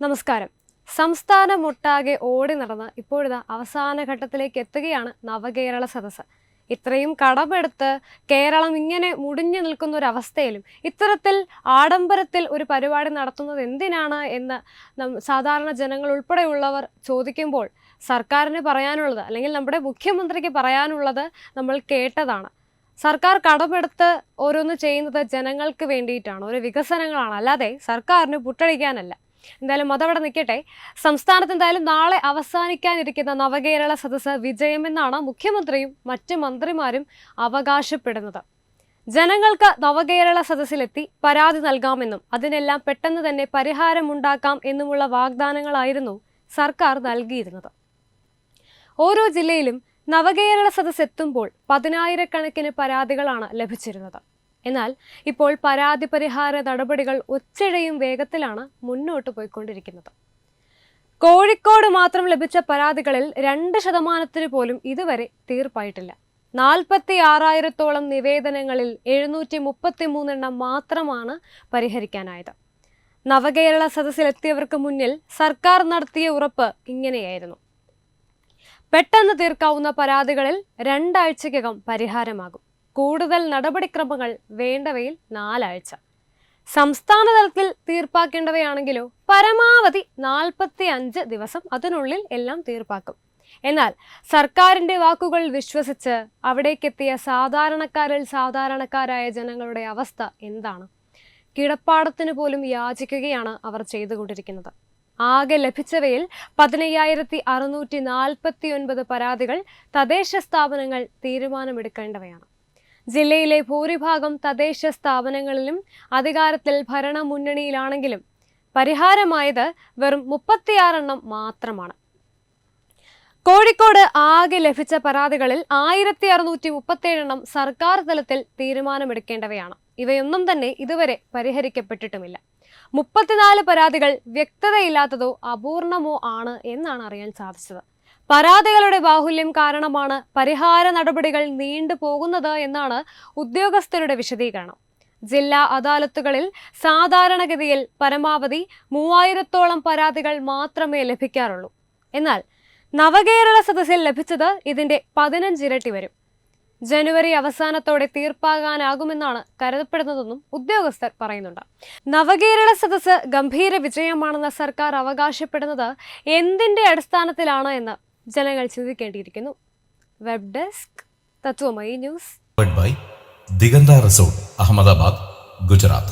നമസ്കാരം. സംസ്ഥാനമൊട്ടാകെ ഓടി നടന്ന് ഇപ്പോഴിതാ അവസാന ഘട്ടത്തിലേക്ക് എത്തുകയാണ് നവകേരള സദസ്സ്. ഇത്രയും കടമെടുത്ത് കേരളം ഇങ്ങനെ മുടിഞ്ഞു നിൽക്കുന്ന ഒരു അവസ്ഥയിലും ഇത്തരത്തിൽ ആഡംബരത്തിൽ ഒരു പരിപാടി നടത്തുന്നത് എന്തിനാണ് എന്ന് സാധാരണ ജനങ്ങൾ ഉൾപ്പെടെയുള്ളവർ ചോദിക്കുമ്പോൾ സർക്കാരിന് പറയാനുള്ളത് അല്ലെങ്കിൽ നമ്മുടെ മുഖ്യമന്ത്രിക്ക് പറയാനുള്ളത് നമ്മൾ കേട്ടതാണ്. സർക്കാർ കടമെടുത്ത് ഓരോന്ന് ചെയ്യുന്നത് ജനങ്ങൾക്ക് വേണ്ടിയിട്ടാണ് ഒരു വികസനങ്ങളാണ്. അല്ലാതെ സർക്കാരിന് പുട്ടടിക്കാനല്ല. എന്തായാലും അതവിടെ നിൽക്കട്ടെ. സംസ്ഥാനത്ത് എന്തായാലും നാളെ അവസാനിക്കാനിരിക്കുന്ന നവകേരള സദസ്സ് വിജയമെന്നാണ് മുഖ്യമന്ത്രിയും മറ്റ് മന്ത്രിമാരും അവകാശപ്പെടുന്നത്. ജനങ്ങൾക്ക് നവകേരള സദസ്സിലെത്തി പരാതി നൽകാമെന്നും അതിനെല്ലാം പെട്ടെന്ന് തന്നെ പരിഹാരമുണ്ടാക്കാം എന്നുമുള്ള വാഗ്ദാനങ്ങളായിരുന്നു സർക്കാർ നൽകിയിരുന്നത്. ഓരോ ജില്ലയിലും നവകേരള സദസ്സ് എത്തുമ്പോൾ പതിനായിരക്കണക്കിന് പരാതികളാണ് ലഭിച്ചിരുന്നത്. എന്നാൽ ഇപ്പോൾ പരാതി പരിഹാര നടപടികൾ ഒച്ചിഴയും വേഗത്തിലാണ് മുന്നോട്ട് പോയിക്കൊണ്ടിരിക്കുന്നത്. കോഴിക്കോട് മാത്രം ലഭിച്ച പരാതികളിൽ രണ്ട് ശതമാനത്തിന് പോലും ഇതുവരെ തീർപ്പായിട്ടില്ല. നാൽപ്പത്തി ആറായിരത്തോളം നിവേദനങ്ങളിൽ എഴുന്നൂറ്റി മുപ്പത്തി മൂന്നെണ്ണം മാത്രമാണ് പരിഹരിക്കാനായത്. നവകേരള സദസ്സിലെത്തിയവർക്ക് മുന്നിൽ സർക്കാർ നടത്തിയ ഉറപ്പ് ഇങ്ങനെയായിരുന്നു. പെട്ടെന്ന് തീർക്കാവുന്ന പരാതികളിൽ രണ്ടാഴ്ചയ്ക്കകം പരിഹാരമാകും. കൂടുതൽ നടപടിക്രമങ്ങൾ വേണ്ടവയിൽ നാലാഴ്ച. സംസ്ഥാന തലത്തിൽ തീർപ്പാക്കേണ്ടവയാണെങ്കിലോ പരമാവധി നാൽപ്പത്തി അഞ്ച് ദിവസം അതിനുള്ളിൽ എല്ലാം തീർപ്പാക്കും. എന്നാൽ സർക്കാരിന്റെ വാക്കുകൾ വിശ്വസിച്ച് അവിടേക്കെത്തിയ സാധാരണക്കാരിൽ സാധാരണക്കാരായ ജനങ്ങളുടെ അവസ്ഥ എന്താണ്? കിടപ്പാടത്തിന് പോലും യാചിക്കുകയാണ് അവർ ചെയ്തുകൊണ്ടിരിക്കുന്നത്. ആകെ ലഭിച്ചവയിൽ പതിനയ്യായിരത്തി അറുന്നൂറ്റി നാൽപ്പത്തി ഒൻപത് പരാതികൾ തദ്ദേശ സ്ഥാപനങ്ങൾ തീരുമാനമെടുക്കേണ്ടവയാണ്. ജില്ലയിലെ ഭൂരിഭാഗം തദ്ദേശ സ്ഥാപനങ്ങളിലും അധികാരത്തിൽ ഭരണ മുന്നണിയിലാണെങ്കിലും പരിഹാരമായത് വെറും മുപ്പത്തിയാറെണ്ണം മാത്രമാണ്. കോഴിക്കോട് ആകെ ലഭിച്ച പരാതികളിൽ ആയിരത്തി അറുന്നൂറ്റി മുപ്പത്തേഴെണ്ണം സർക്കാർ തലത്തിൽ തീരുമാനമെടുക്കേണ്ടവയാണ്. ഇവയൊന്നും തന്നെ ഇതുവരെ പരിഹരിക്കപ്പെട്ടിട്ടുമില്ല. മുപ്പത്തിനാല് പരാതികൾ വ്യക്തതയില്ലാത്തതോ അപൂർണമോ ആണ് എന്നാണ് അറിയാൻ സാധിച്ചത്. പരാതികളുടെ ബാഹുല്യം കാരണമാണ് പരിഹാര നടപടികൾ നീണ്ടുപോകുന്നത് എന്നാണ് ഉദ്യോഗസ്ഥരുടെ വിശദീകരണം. ജില്ലാ അദാലത്തുകളിൽ സാധാരണഗതിയിൽ പരമാവധി മൂവായിരത്തോളം പരാതികൾ മാത്രമേ ലഭിക്കാറുള്ളൂ. എന്നാൽ നവകേരള സദസ്സിൽ ലഭിച്ചത് ഇതിന്റെ പതിനഞ്ചിരട്ടി വരും. ജനുവരി അവസാനത്തോടെ തീർപ്പാകാനാകുമെന്നാണ് കരുതപ്പെടുന്നതെന്നും ഉദ്യോഗസ്ഥർ പറയുന്നുണ്ട്. നവകേരള സദസ്സ് ഗംഭീര വിജയമാണെന്ന് സർക്കാർ അവകാശപ്പെടുന്നത് എന്തിന്റെ അടിസ്ഥാനത്തിലാണ് എന്ന് ജനങ്ങൾ ചിന്തിക്കേണ്ടിയിരിക്കുന്നു web desk Tatwamayi news by Diganta Resort, Ahmedabad, Gujarat.